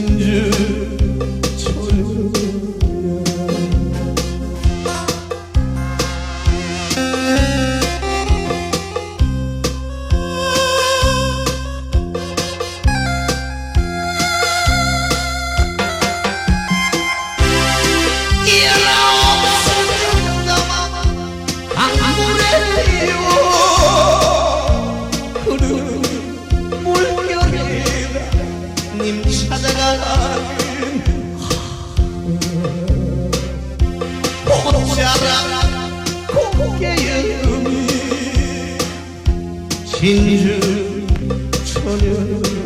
진주 천주 고개음이 진주 처녀야